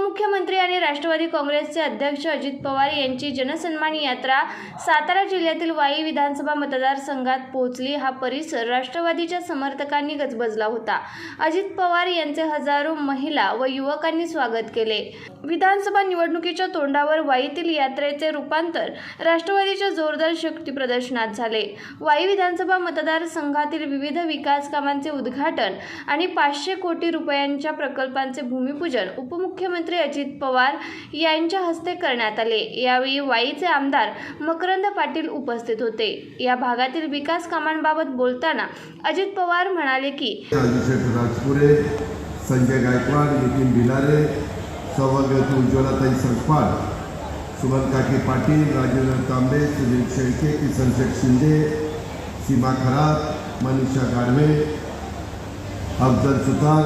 उपमुख्यमंत्री आणि राष्ट्रवादी काँग्रेसचे अध्यक्ष अजित पवार यांची जनसन्मान यात्रा सातारा जिल्ह्यातील वाई विधानसभा मतदारसंघात पोहोचली. हा परिसर राष्ट्रवादीच्या समर्थकांनी गजबजला होता. अजित पवार यांचे हजारो महिला व युवकांनी स्वागत केले. विधानसभा निवडणुकीच्या तोंडावर वाईतील यात्रेचे रूपांतर राष्ट्रवादीच्या जोरदार शक्ती प्रदर्शनात झाले. वाई विधानसभा मतदारसंघातील विविध विकास कामांचे उद्घाटन आणि पाचशे कोटी रुपयांच्या प्रकल्पांचे भूमिपूजन उपमुख्यमंत्री अजित पवार यांच्या हस्ते करण्यात आले. यावेळी वाईचे आमदार मकरंद पाटील उपस्थित होते. या भागातील विकास कामांबाबत बोलताना अजित पवार म्हणाले की राजपुरे संजय गायकवाड नितीन भिलारे सौभाग्यवती उज्ज्वलाताई संकपाळ सुमन काकी पाटील राजेंद्र तांबे सुनील शेळके किसन शेठ शिंदे सीमा खरात मनीषा गाढवे अफजल सुतार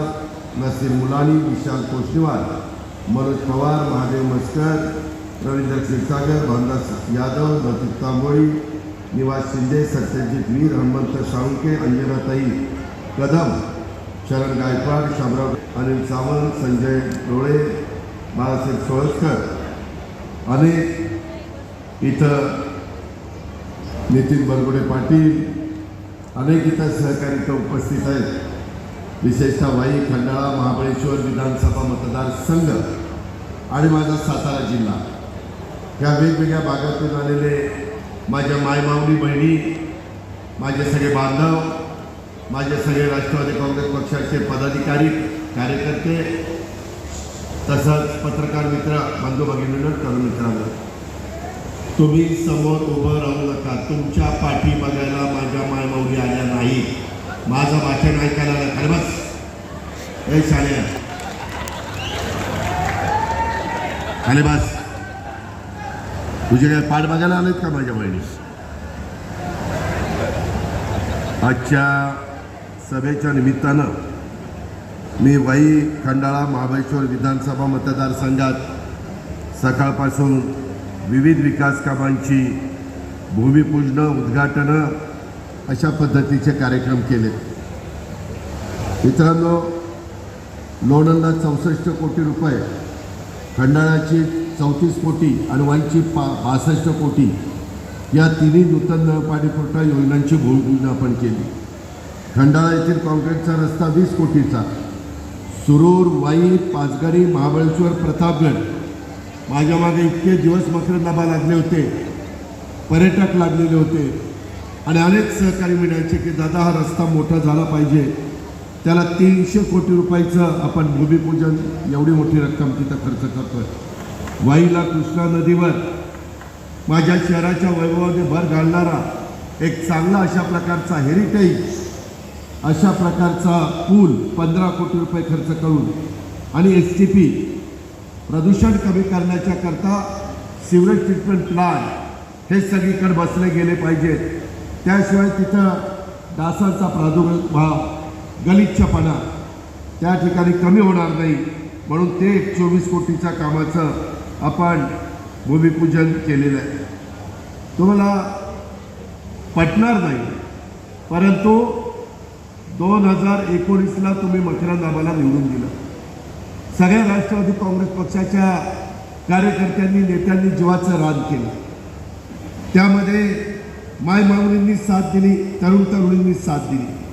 नसीर मुलानी विशाल कोशिवार मनोज पवार महादेव मस्कर रवींद्र क्षीरसागर भानदास यादव नतीक तांबोळी निवास शिंदे सत्यजित वीर हनुमंत साळुंके अंजनाताई कदम शरण गायकवाड शामराव अनिल सावंत संजय डोळे बाळासाहेब सोळसकर अनेक इथं नितीन बरगुडे पाटील अनेक इथं सहकारी उपस्थित आहेत. विशेषतः वाई खंडाळा महाबळेश्वर विधानसभा मतदारसंघ आणि माझा सातारा जिल्हा. या वेगवेगळ्या भागातून आलेले माझ्या मायमावली बहिणी माझे सगळे बांधव माझे सगळे राष्ट्रवादी काँग्रेस पक्षाचे पदाधिकारी कार्यकर्ते तसंच पत्रकार मित्र बंधू भगिनीनं तरुण मित्रांनो. तुम्ही समोर उभं राहू नका. तुमच्या पाठी बघायला माझ्या मायमावली आल्या नाही माझं वाचन ऐकायला आलं बस. हे शाळेया अरे बस. तुझे काय पाठ बघायला आलेत का माझ्या बहिणी आजच्या सभेच्या निमित्तानं मी वाई खंडाळा महाबळेश्वर विधानसभा मतदारसंघात सकाळपासून विविध विकास कामांची भूमिपूजनं उद्घाटनं अशा पद्धतीचे कार्यक्रम केले मित्रांनो लोणंदला चौसष्ट कोटी रुपये खंडाळाची चौतीस कोटी आणि वाईची पा बासष्ट कोटी या तिन्ही नूतन नळपाणीपुरवठा योजनांची भूमिपूजन आपण केली. खंडाळा येथील काँक्रीटचा रस्ता वीस कोटीचा. सुरूर वाई पाचगणी महाबळेश्वर प्रतापगड. माझ्या मागे इतके दिवस मकरंदाबा लागले होते. पर्यटक लागलेले होते. आणि अनेक सहकारी मिळायचे की दादा हा रस्ता मोठा झाला पाहिजे. त्याला तीनशे कोटी रुपयाचं आपण भूमिपूजन एवढी मोठी रक्कम तिथं खर्च करतोय. वाईला कृष्णा नदीवर माझ्या शहराच्या वैभवाने भर घालणारा एक चांगला अशा प्रकारचा हेरिटेज अशा प्रकारचा पूल पंधरा कोटी रुपये खर्च करून आणि एस टी पी प्रदूषण कमी करण्याच्या करता सिवरेज ट्रीटमेंट प्लांट हे सगळीकडे बसले गेले पाहिजेत. त्याशिवाय तिथं डासांचा प्रादुर्भाव गलिच्छपणा त्या ठिकाणी कमी होणार नाही. म्हणून ते एक चोवीस कोटीच्या कामाचं आपण भूमिपूजन केलेलं आहे. तुम्हाला पटणार नाही. परंतु दोन हजार एकोणीसला तुम्ही मथुरा नामाला निवडून दिलं. सगळ्या राष्ट्रवादी काँग्रेस पक्षाच्या कार्यकर्त्यांनी नेत्यांनी जीवाचं रान केलं. त्यामध्ये माय माऊलींनी साथ दिली तरुण तरुणींनी साथ दिली.